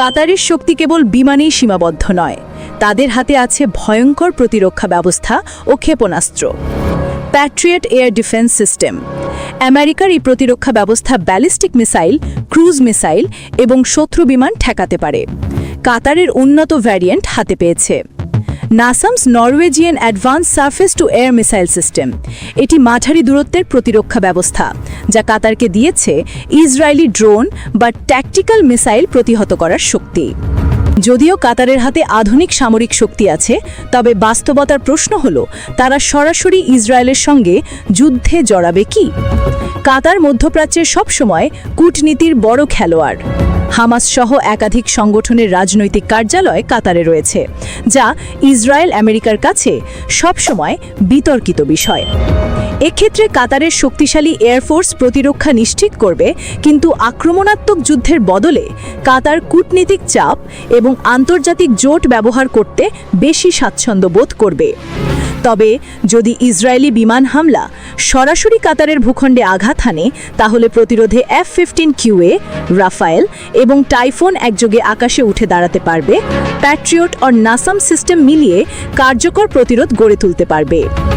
কাতারের শক্তি কেবল বিমানেই সীমাবদ্ধ নয়। তাদের হাতে আছে ভয়ঙ্কর প্রতিরক্ষা ব্যবস্থা ও ক্ষেপণাস্ত্র। প্যাট্রিয়েট এয়ার ডিফেন্স সিস্টেম আমেরিকার এই প্রতিরক্ষা ব্যবস্থা ব্যালিস্টিক মিসাইল, ক্রুজ মিসাইল এবং শত্রু বিমান ঠেকাতে পারে। কাতারের উন্নত ভ্যারিয়েন্ট হাতে পেয়েছে। NASAMS Norwegian advanced surface to air missile system. এটি মাঝারি দূরত্বের প্রতিরক্ষা ব্যবস্থা, যা কাতারকে দিয়েছে ইসরায়েলি ড্রোন বা ট্যাকটিক্যাল মিসাইল প্রতিহত করার শক্তি। যদিও কাতারের হাতে আধুনিক সামরিক শক্তি আছে, তবে বাস্তবতার প্রশ্ন হল, তারা সরাসরি ইসরায়েলের সঙ্গে যুদ্ধে জড়াবে কি? কাতার মধ্যপ্রাচ্যের সবসময় কূটনীতির বড় খেলোয়াড়। হামাস সহ একাধিক সংগঠনের রাজনৈতিক কার্যালয় কাতারে রয়েছে, যা ইসরায়েল আমেরিকার কাছে সবসময় বিতর্কিত বিষয়। এক্ষেত্রে কাতারের শক্তিশালী এয়ারফোর্স প্রতিরক্ষা নিশ্চিত করবে, কিন্তু আক্রমণাত্মক যুদ্ধের বদলে কাতার কূটনীতিক চাপ এবং আন্তর্জাতিক জোট ব্যবহার করতে বেশি স্বাচ্ছন্দ্য বোধ করবে। তবে যদি ইসরায়েলি বিমান হামলা সরাসরি কাতারের ভূখণ্ডে আঘাত হানে, তাহলে প্রতিরোধে এফ ফিফটিন কিউএ রাফায়েল এবং টাইফোন একযোগে আকাশে উঠে দাঁড়াতে পারবে। প্যাট্রিয়ট অর নাসাম সিস্টেম মিলিয়ে কার্যকর প্রতিরোধ গড়ে তুলতে পারবে।